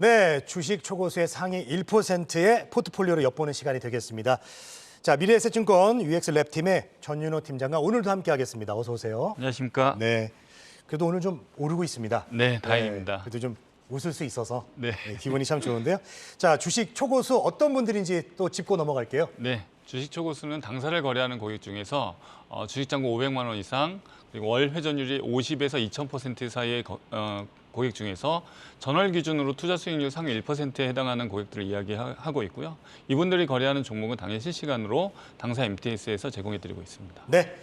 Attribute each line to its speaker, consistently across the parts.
Speaker 1: 네, 주식 초고수의 상위 1%의 포트폴리오를 엿보는 시간이 되겠습니다. 자, 미래에셋증권 UX 랩팀의 전윤호 팀장과 오늘도 함께하겠습니다. 어서 오세요.
Speaker 2: 안녕하십니까?
Speaker 1: 네, 그래도 오늘 좀 오르고 있습니다.
Speaker 2: 네, 다행입니다.
Speaker 1: 네, 그래도 좀 웃을 수 있어서
Speaker 2: 네.
Speaker 1: 네, 기분이 참 좋은데요. 자, 주식 초고수 어떤 분들인지 또 짚고 넘어갈게요.
Speaker 2: 네, 주식 초고수는 당사를 거래하는 고객 중에서 어, 주식 잔고 500만 원 이상 그리고 월 회전율이 50에서 2,000% 사이의 고객 중에서 전월 기준으로 투자 수익률 상위 1%에 해당하는 고객들을 이야기하고 있고요. 이분들이 거래하는 종목은 당일 실시간으로 당사 MTS에서 제공해드리고 있습니다.
Speaker 1: 네.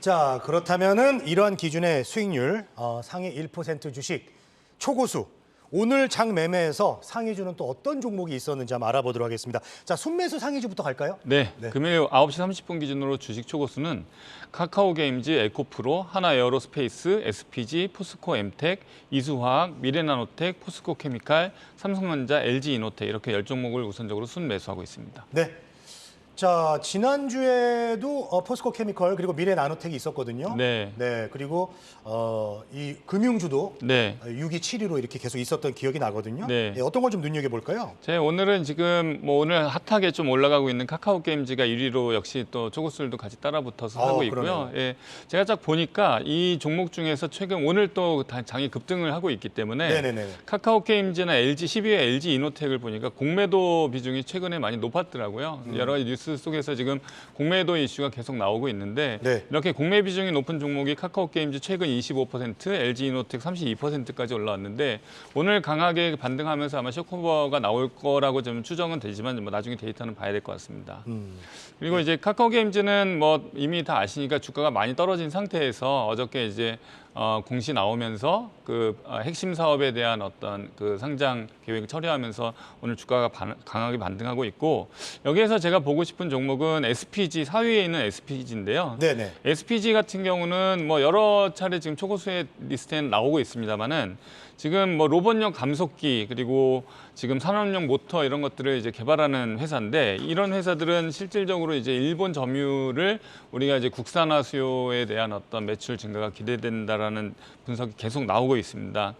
Speaker 1: 자, 그렇다면은 이러한 기준의 수익률 어, 상위 1% 주식 초고수 오늘 장 매매에서 상위주는 또 어떤 종목이 있었는지 한번 알아보도록 하겠습니다. 자, 순매수 상위주부터 갈까요?
Speaker 2: 네,
Speaker 1: 네.
Speaker 2: 금요일 9시 30분 기준으로 주식 초고수는 카카오 게임즈, 에코프로, 하나 에어로스페이스, SPG, 포스코 엠텍, 이수화학, 미래나노텍, 포스코 케미칼, 삼성전자, LG 이노텍 이렇게 열 종목을 우선적으로 순매수하고 있습니다.
Speaker 1: 네. 자, 지난주에도 어, 포스코 케미컬 그리고 미래 나노텍이 있었거든요.
Speaker 2: 네.
Speaker 1: 네. 그리고 어, 이 금융주도
Speaker 2: 네.
Speaker 1: 6위, 7위로 이렇게 계속 있었던 기억이 나거든요.
Speaker 2: 네.
Speaker 1: 어떤 걸 좀 눈여겨 볼까요?
Speaker 2: 제 오늘은 지금 뭐 오늘 핫하게 좀 올라가고 있는 카카오 게임즈가 1위로 역시 또 초고수들도 같이 따라붙어서
Speaker 1: 어,
Speaker 2: 하고 있고요.
Speaker 1: 그러네요.
Speaker 2: 예, 제가 딱 보니까 이 종목 중에서 최근 오늘 또 다- 장이 급등을 하고 있기 때문에
Speaker 1: 네, 네, 네.
Speaker 2: 카카오 게임즈나 LG 12회 LG 이노텍을 보니까 공매도 비중이 최근에 많이 높았더라고요.
Speaker 1: 음.
Speaker 2: 여러 가지 뉴스 속에서 지금 공매도 이슈가 계속 나오고 있는데
Speaker 1: 네.
Speaker 2: 이렇게 공매 비중이 높은 종목이 카카오 게임즈 최근 25%, LG 이노텍 32%까지 올라왔는데 오늘 강하게 반등하면서 아마 쇼커버가 나올 거라고 좀 추정은 되지만 뭐 나중에 데이터는 봐야 될 것 같습니다.
Speaker 1: 음.
Speaker 2: 그리고 이제 카카오 게임즈는 뭐 이미 다 아시니까 주가가 많이 떨어진 상태에서 어저께 이제 어, 공시 나오면서 그 어, 핵심 사업에 대한 어떤 그 상장 계획을 처리하면서 오늘 주가가 반- 강하게 반등하고 있고 여기에서 제가 보고 싶은 종목은 SPG 4위에 있는 SPG인데요.
Speaker 1: 네, 네.
Speaker 2: SPG 같은 경우는 뭐 여러 차례 지금 초고수의 리스트에 나오고 있습니다만은 지금 뭐 로봇용 감속기 그리고 지금 산업용 모터 이런 것들을 이제 개발하는 회사인데 이런 회사들은 실질적으로 이제 일본 점유를 우리가 이제 국산화 수요에 대한 어떤 매출 증가가 기대된다 라는 분석이 계속 나오고 있습니다.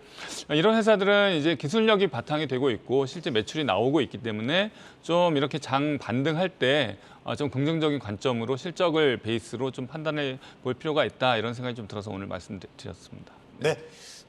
Speaker 2: 이런 회사들은 이제 기술력이 바탕이 되고 있고 실제 매출이 나오고 있기 때문에 좀 이렇게 장 반등할 때 어, 좀 긍정적인 관점으로 실적을 베이스로 좀 판단해 볼 필요가 있다 이런 생각이 좀 들어서 오늘 말씀드렸습니다.
Speaker 1: 네.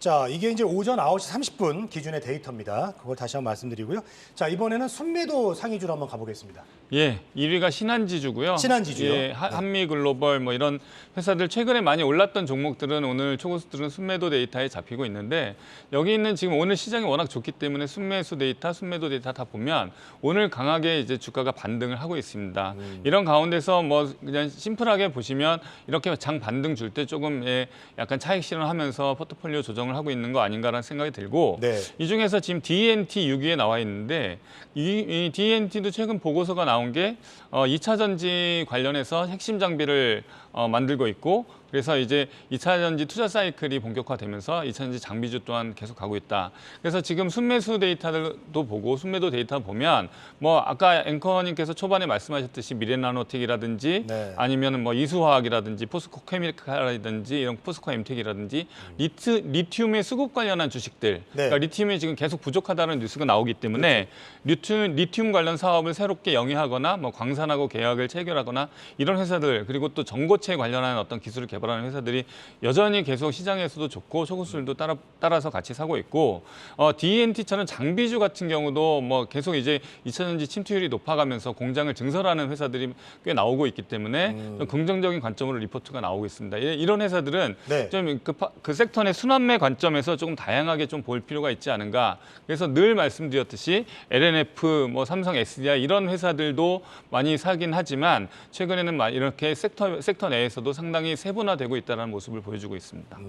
Speaker 1: 자, 이게 이제 오전 9시 30분 기준의 데이터입니다. 그걸 다시 한번 말씀드리고요. 자, 이번에는 순매도 상위주로 한번 가보겠습니다.
Speaker 2: 예, 1위가 신한지주고요.
Speaker 1: 신한지주요?
Speaker 2: 예, 하- 한미 글로벌 뭐 이런 회사들 최근에 많이 올랐던 종목들은 오늘 초고수들은 순매도 데이터에 잡히고 있는데 여기 있는 지금 오늘 시장이 워낙 좋기 때문에 순매수 데이터, 순매도 데이터 다 보면 오늘 강하게 이제 주가가 반등을 하고 있습니다.
Speaker 1: 음.
Speaker 2: 이런 가운데서 뭐 그냥 심플하게 보시면 이렇게 장 반등 줄 때 조금 예, 약간 차익 실현하면서 포트폴리오 조정을 하고 있는 거 아닌가라는 생각이 들고
Speaker 1: 네.
Speaker 2: 이 중에서 지금 DNT 6위에 나와 있는데 이, 이 DNT도 최근 보고서가 나온 게 어, 2차 전지 관련해서 핵심 장비를 어, 만들고 있고 그래서 이제 2차 전지 투자 사이클이 본격화되면서 2차 전지 장비주 또한 계속 가고 있다. 그래서 지금 순매수 데이터도 보고 순매도 데이터 보면 뭐 아까 앵커님께서 초반에 말씀하셨듯이 미래나노텍이라든지
Speaker 1: 네.
Speaker 2: 아니면 뭐 이수화학이라든지 포스코 케미칼이라든지 이런 포스코 엠텍이라든지 리트, 리튬의 수급 관련한 주식들
Speaker 1: 네.
Speaker 2: 그러니까 리튬이 지금 계속 부족하다는 뉴스가 나오기 때문에 리튬, 리튬 관련 사업을 새롭게 영위하거나 뭐 광산하고 계약을 체결하거나 이런 회사들 그리고 또 전고체 관련한 어떤 기술을 개발하는 회사들이 여전히 계속 시장에서도 좋고 초고수들도 따라, 따라서 같이 사고 있고 어, DNT처럼 장비주 같은 경우도 뭐 계속 이제 2차 전지 침투율이 높아가면서 공장을 증설하는 회사들이 꽤 나오고 있기 때문에
Speaker 1: 음.
Speaker 2: 좀 긍정적인 관점으로 리포트가 나오고 있습니다. 이- 이런 회사들은
Speaker 1: 네.
Speaker 2: 좀 그, 파- 그 섹터 내 순환매 관점에서 조금 다양하게 좀 볼 필요가 있지 않은가. 그래서 늘 말씀드렸듯이 LNF, 뭐 삼성 SDI 이런 회사들도 많이 사긴 하지만 최근에는 마- 이렇게 섹터 섹터 내에서도 상당히 세분화되고 있다는 모습을 보여주고 있습니다.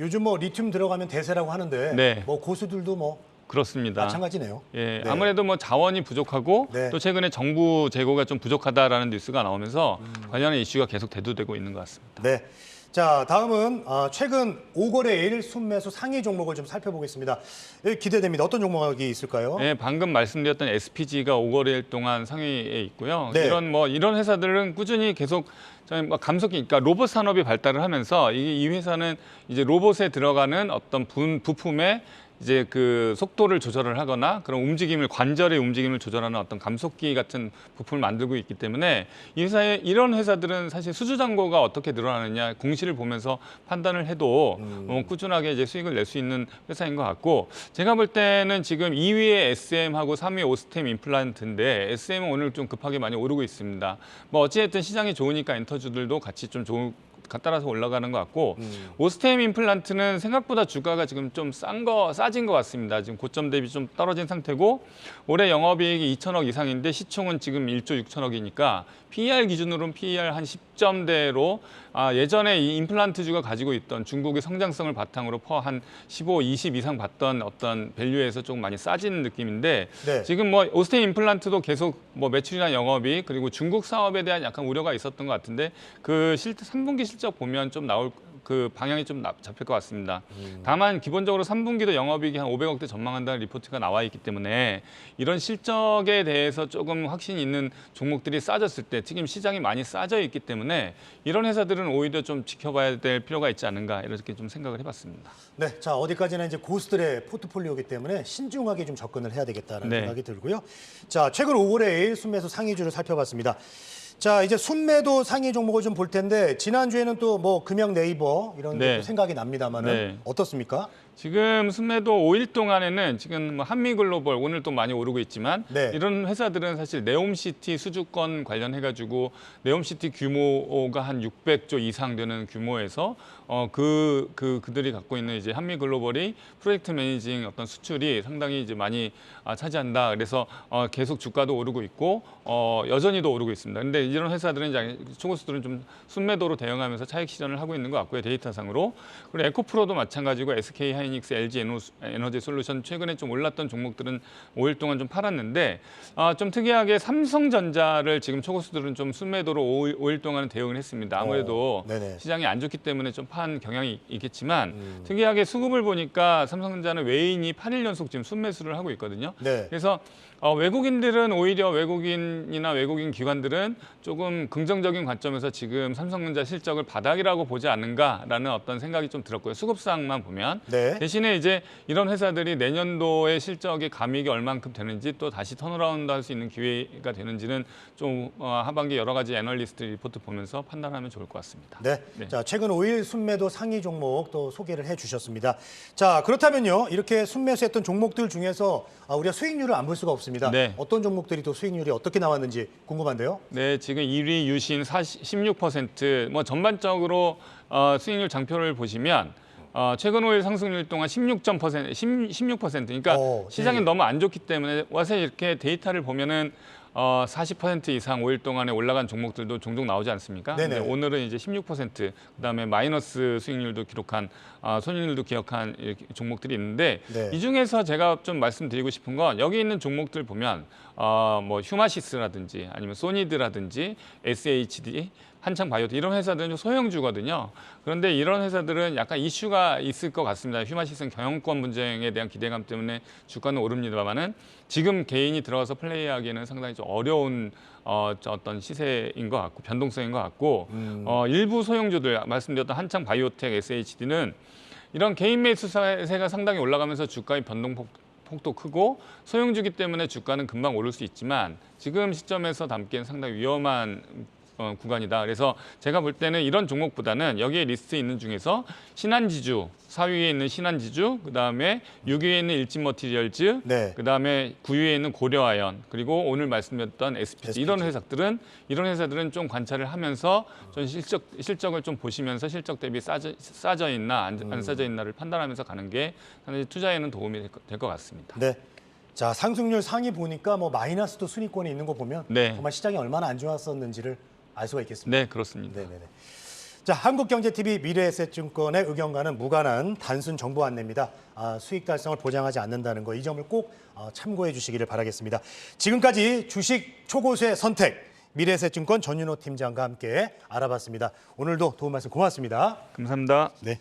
Speaker 1: 요즘 뭐 리튬 들어가면 대세라고 하는데
Speaker 2: 네.
Speaker 1: 뭐 고수들도 뭐
Speaker 2: 그렇습니다.
Speaker 1: 마찬가지네요.
Speaker 2: 예,
Speaker 1: 네.
Speaker 2: 아무래도 뭐 자원이 부족하고
Speaker 1: 네.
Speaker 2: 또 최근에 정부 재고가 좀 부족하다라는 뉴스가 나오면서
Speaker 1: 음.
Speaker 2: 관련한 이슈가 계속 대두되고 있는 것 같습니다.
Speaker 1: 네. 자, 다음은 어, 최근 5거래일 순매수 상위 종목을 좀 살펴보겠습니다. 예, 기대됩니다. 어떤 종목이 있을까요?
Speaker 2: 네, 방금 말씀드렸던 SPG가 5거래일 동안 상위에 있고요.
Speaker 1: 네.
Speaker 2: 이런 뭐 이런 회사들은 꾸준히 계속 저희 뭐 감속기, 그러니까 로봇 산업이 발달을 하면서 이, 이 회사는 이제 로봇에 들어가는 어떤 분, 부품에 이제 그 속도를 조절을 하거나 그런 움직임을 관절의 움직임을 조절하는 어떤 감속기 같은 부품을 만들고 있기 때문에 이 회사에 이런 회사들은 사실 수주 잔고가 어떻게 늘어나느냐 공시를 보면서 판단을 해도 어, 꾸준하게 이제 수익을 낼 수 있는 회사인 것 같고 제가 볼 때는 지금 2위에 SM하고 3위 오스템 임플란트인데 SM은 오늘 좀 급하게 많이 오르고 있습니다. 뭐 어찌됐든 시장이 좋으니까 엔터주들도 같이 좀 좋은 따라서 올라가는 것 같고 오스템 임플란트는 생각보다 주가가 지금 좀 싼 거 싸진 것 같습니다. 지금 고점 대비 좀 떨어진 상태고 올해 영업이익이 2천억 이상인데 시총은 지금 1조 6천억이니까 PER 기준으로는 PER 한 10점대로 아, 예전에 이 임플란트주가 가지고 있던 중국의 성장성을 바탕으로 퍼 한 15, 20 이상 받던 어떤 밸류에서 조금 많이 싸지는 느낌인데
Speaker 1: 네.
Speaker 2: 지금 뭐 오스템 임플란트도 계속 뭐 매출이나 영업이 그리고 중국 사업에 대한 약간 우려가 있었던 것 같은데 그 실, 3분기 실적 보면 좀 나올 그 방향이 좀 나- 잡힐 것 같습니다. 다만 기본적으로 3분기도 영업이익이 한 500억대 전망한다는 리포트가 나와 있기 때문에 이런 실적에 대해서 조금 확신이 있는 종목들이 싸졌을 때 특히 시장이 많이 싸져 있기 때문에 이런 회사들은 오히려 좀 지켜봐야 될 필요가 있지 않은가 이렇게 좀 생각을 해봤습니다.
Speaker 1: 네, 자 어디까지나 이제 고수들의 포트폴리오이기 때문에 신중하게 좀 접근을 해야 되겠다는
Speaker 2: 네.
Speaker 1: 생각이 들고요. 자 최근 5월에 순매수 상위주를 살펴봤습니다. 자 이제 순매도 상위 종목을 좀 볼 텐데 지난 주에는 또 뭐 금영 네이버 이런
Speaker 2: 네.
Speaker 1: 생각이 납니다만은
Speaker 2: 네.
Speaker 1: 어떻습니까?
Speaker 2: 지금 순매도 5일 동안에는 지금 뭐 한미글로벌 오늘 또 많이 오르고 있지만
Speaker 1: 네.
Speaker 2: 이런 회사들은 사실 네옴시티 수주권 관련해 가지고 네옴시티 규모가 한 600조 이상 되는 규모에서 어그 그 그들이 갖고 있는 이제 한미글로벌이 프로젝트 매니징 어떤 수출이 상당히 이제 많이 아, 차지한다. 그래서 어 계속 주가도 오르고 있고 어 여전히도 오르고 있습니다. 근데 이런 회사들은 이제 초고수들은 좀 순매도로 대응하면서 차익 실현을 하고 있는 것 같고요. 데이터상으로. 그리고 에코프로도 마찬가지고 SK 하 이닉스, LG 에너- 에너지 솔루션 최근에 좀 올랐던 종목들은 5일 동안 좀 팔았는데 아, 좀 특이하게 삼성전자를 지금 초고수들은 좀 순매도로 5일, 5일 동안은 대응을 했습니다. 아무래도
Speaker 1: 어.
Speaker 2: 시장이 안 좋기 때문에 좀 판 경향이 있겠지만 특이하게 수급을 보니까 삼성전자는 외인이 8일 연속 지금 순매수를 하고 있거든요.
Speaker 1: 네.
Speaker 2: 그래서 어, 외국인들은 오히려 외국인이나 외국인 기관들은 조금 긍정적인 관점에서 지금 삼성전자 실적을 바닥이라고 보지 않는가라는 어떤 생각이 좀 들었고요. 수급상만 보면
Speaker 1: 네.
Speaker 2: 대신에 이제 이런 회사들이 내년도의 실적의 감익이 얼만큼 되는지 또 다시 턴어라운드 할 수 있는 기회가 되는지는 좀 어, 하반기 여러 가지 애널리스트 리포트 보면서 판단하면 좋을 것 같습니다.
Speaker 1: 네.
Speaker 2: 네.
Speaker 1: 자, 최근 5일 순매도 상위 종목 또 소개를 해 주셨습니다. 자, 그렇다면요. 이렇게 순매수했던 종목들 중에서 아, 우리가 수익률을 안 볼 수가 없습니다.
Speaker 2: 네.
Speaker 1: 어떤 종목들이 또 수익률이 어떻게 나왔는지 궁금한데요.
Speaker 2: 네, 지금 1위 유신 40, 16%. 뭐 전반적으로 어, 수익률 장표를 보시면 어, 최근 5일 상승률 동안 16%, 16%. 그러니까
Speaker 1: 어,
Speaker 2: 시장이
Speaker 1: 네.
Speaker 2: 너무 안 좋기 때문에 와서 이렇게 데이터를 보면은 어, 40% 이상 5일 동안에 올라간 종목들도 종종 나오지 않습니까?
Speaker 1: 네네.
Speaker 2: 근데 오늘은 이제 16% 그다음에 마이너스 수익률도 기록한 아, 손익률도 기억한 종목들이 있는데
Speaker 1: 네.
Speaker 2: 이 중에서 제가 좀 말씀드리고 싶은 건 여기 있는 종목들 보면 어, 뭐 휴마시스라든지 아니면 소니드라든지 SHD 한창 바이오트 이런 회사들은 좀 소형주거든요. 그런데 이런 회사들은 약간 이슈가 있을 것 같습니다. 휴마시스는 경영권 분쟁에 대한 기대감 때문에 주가는 오릅니다만은 지금 개인이 들어가서 플레이하기에는 상당히 좀 어려운 어, 저 어떤 시세인 것 같고 변동성인 것 같고 어, 일부 소형주들 말씀드렸던 한창 바이오텍, SHD는 이런 개인 매수세가 상당히 올라가면서 주가의 변동폭 폭도 크고 소형주기 때문에 주가는 금방 오를 수 있지만 지금 시점에서 담기엔 상당히 위험한 어, 구간이다. 그래서 제가 볼 때는 이런 종목보다는 여기에 리스트에 있는 중에서 신한지주 4위에 있는 신한지주, 그 다음에 6위에 있는 일진머티리얼즈,
Speaker 1: 네.
Speaker 2: 그 다음에 9위에 있는 고려아연, 그리고 오늘 말씀드렸던 SPG,
Speaker 1: SPG.
Speaker 2: 이런 회사들은 이런 회사들은 좀 관찰을 하면서 좀 실적 실적을 좀 보시면서 실적 대비 싸져, 싸져 있나 안,
Speaker 1: 음.
Speaker 2: 안 싸져 있나를 판단하면서 가는 게 상당히 투자에는 도움이 될 것 같습니다.
Speaker 1: 네. 자, 상승률 상위 보니까 뭐 마이너스도 순위권에 있는 거 보면
Speaker 2: 네.
Speaker 1: 정말 시장이 얼마나 안 좋았었는지를 알 수가 있겠습니다.
Speaker 2: 네, 그렇습니다.
Speaker 1: 네네네. 자, 한국경제TV 미래에셋증권의 의견과는 무관한 단순 정보 안내입니다. 아, 수익 달성을 보장하지 않는다는 거 이 점을 꼭 어, 참고해 주시기를 바라겠습니다. 지금까지 주식 초고수의 선택 미래에셋증권 전윤호 팀장과 함께 알아봤습니다. 오늘도 도움 말씀 고맙습니다.
Speaker 2: 감사합니다.
Speaker 1: 네.